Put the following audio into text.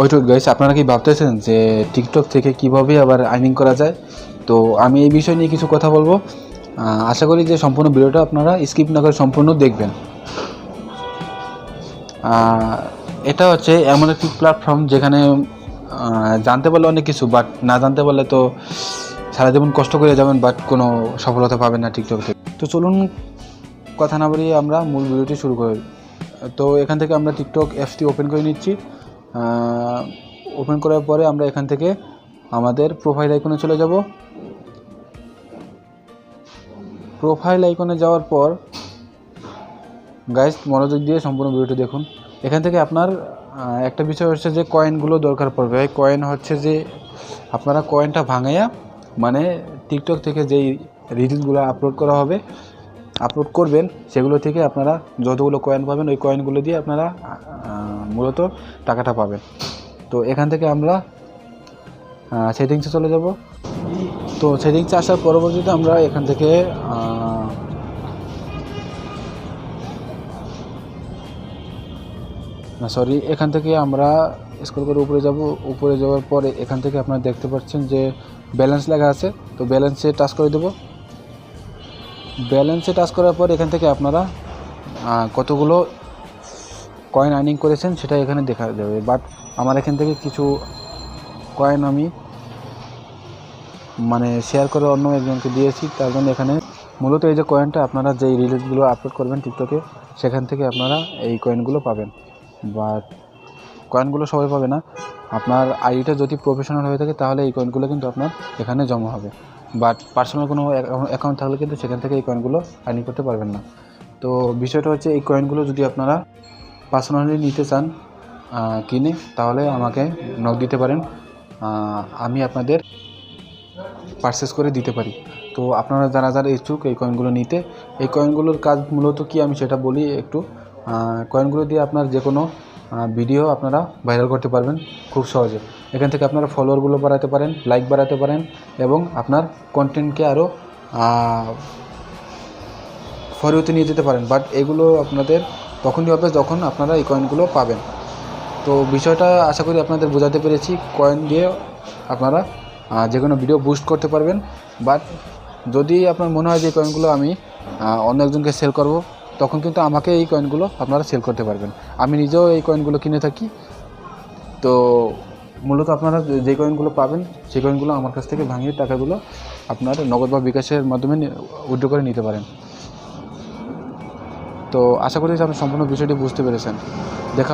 ওইটুক guys আপনারা কি ভাবতেছেন যে টিকটক থেকে কীভাবে আবার আর্নিং করা যায়? তো আমি এই বিষয় নিয়ে কিছু কথা বলব। আশা করি যে সম্পূর্ণ ভিডিওটা আপনারা স্কিপ না করে সম্পূর্ণ দেখবেন। এটা হচ্ছে এমন একটি প্ল্যাটফর্ম যেখানে জানতে পারলে অনেক কিছু বাট না জানতে পারলে তো সারা জীবন কষ্ট করে যাবেন বাট কোনো সফলতা পাবেন না টিকটক থেকে। তো চলুন কথা না বাড়িয়ে আমরা মূল ভিডিওটি শুরু করি। তো এখান থেকে আমরা টিকটক অ্যাপসটি ওপেন করে নিচ্ছি। ওপেন করার পরে আমরা এখান থেকে আমাদের প্রোফাইল আইকনে চলে যাব। প্রোফাইল আইকনে যাওয়ার পর গাইস মনোযোগ দিয়ে সম্পূর্ণ ভিডিওটি দেখুন। এখান থেকে আপনার একটা বিষয় হচ্ছে যে কয়েনগুলো দরকার পড়বে। কয়েন হচ্ছে যে আপনারা কয়েনটা ভাঙাইয়া মানে টিকটক থেকে যেই রিলসগুলো আপলোড করা হবে আপলোড করবেন, সেগুলো থেকে আপনারা যতগুলো কয়েন পাবেন, ওই কয়েনগুলো দিয়ে আপনারা মূলত টাকাটা পাবেন। তো এখান থেকে আমরা সেটিংসে চলে যাব। তো সেটিংসে আসার পরবর্তীতে আমরা এখান থেকে সরি এখান থেকে আমরা স্ক্রল করে উপরে যাব। উপরে যাওয়ার পরে এখান থেকে আপনারা দেখতে পাচ্ছেন যে ব্যালেন্স লেখা আছে। তো ব্যালেন্সে টাচ করে দেব। ব্যালেন্সে টাচ করার পর এখান থেকে আপনারা কতগুলো কয়েন আর্নিং করেছেন সেটা এখানে দেখা যাবে। বাট আমার এখান থেকে কিছু কয়েন আমি মানে শেয়ার করে অন্য একজনকে দিয়েছি। তার জন্য এখানে মূলত এই যে কয়েনটা আপনারা যেই রিলসগুলো আপলোড করবেন টিকটকে সেখান থেকে আপনারা এই কয়েনগুলো পাবেন। বাট কয়েনগুলো সবাই পাবে না। আপনার আইডিটা যদি প্রফেশনাল হয়ে থাকে, তাহলে এই কয়েনগুলো কিন্তু আপনার এখানে জমা হবে। বাট পার্সোনাল কোনো অ্যাকাউন্ট থাকলে কিন্তু সেখান থেকে এই কয়েনগুলো আর্নিং করতে পারবেন না। তো বিষয়টা হচ্ছে, এই কয়েনগুলো যদি আপনারা পার্সোনালি নিতে চান কিনে, তাহলে আমাকে নক দিতে পারেন। আমি আপনাদের পারচেস করে দিতে পারি। তো আপনারা যারা যারা ইচ্ছুক এই কয়েনগুলো নিতে, এই কয়েনগুলোর কাজ মূলত কি আমি সেটা বলি একটু। কয়েনগুলো দিয়ে আপনার যে কোনো ভিডিও আপনারা ভাইরাল করতে পারবেন খুব সহজে। এখান থেকে আপনারা ফলোয়ারগুলো বাড়াতে পারেন লাইক বাড়াতে পারেন এবং আপনার কন্টেন্টকে আরও ফরিওতে নিয়ে যেতে পারেন। বাট এগুলো আপনাদের তখনই হবে যখন আপনারা এই কয়েনগুলো পাবেন। তো বিষয়টা আশা করি আপনাদের বোঝাতে পেরেছি। কয়েন দিয়ে আপনারা যে কোনো ভিডিও বুস্ট করতে পারবেন। বাট যদি আপনার মনে হয় যে কয়েনগুলো আমি অন্য একজনকে সেল করব তখন কিন্তু আমাকে এই কয়েনগুলো আপনারা সেল করতে পারবেন। আমি নিজেও এই কয়েনগুলো কিনে থাকি। তো মূলত আপনারা যে- কয়েনগুলো পাবেন, সেই কয়েনগুলো আমার কাছ থেকে ভাঙিয়ে টাকাগুলো আপনার নগদ বা বিকাশের মাধ্যমে উদ্যোগ করে নিতে পারেন। তো আশা করি আপনি সম্পূর্ণ বিষয়টি বুঝতে পেরেছেন। দেখা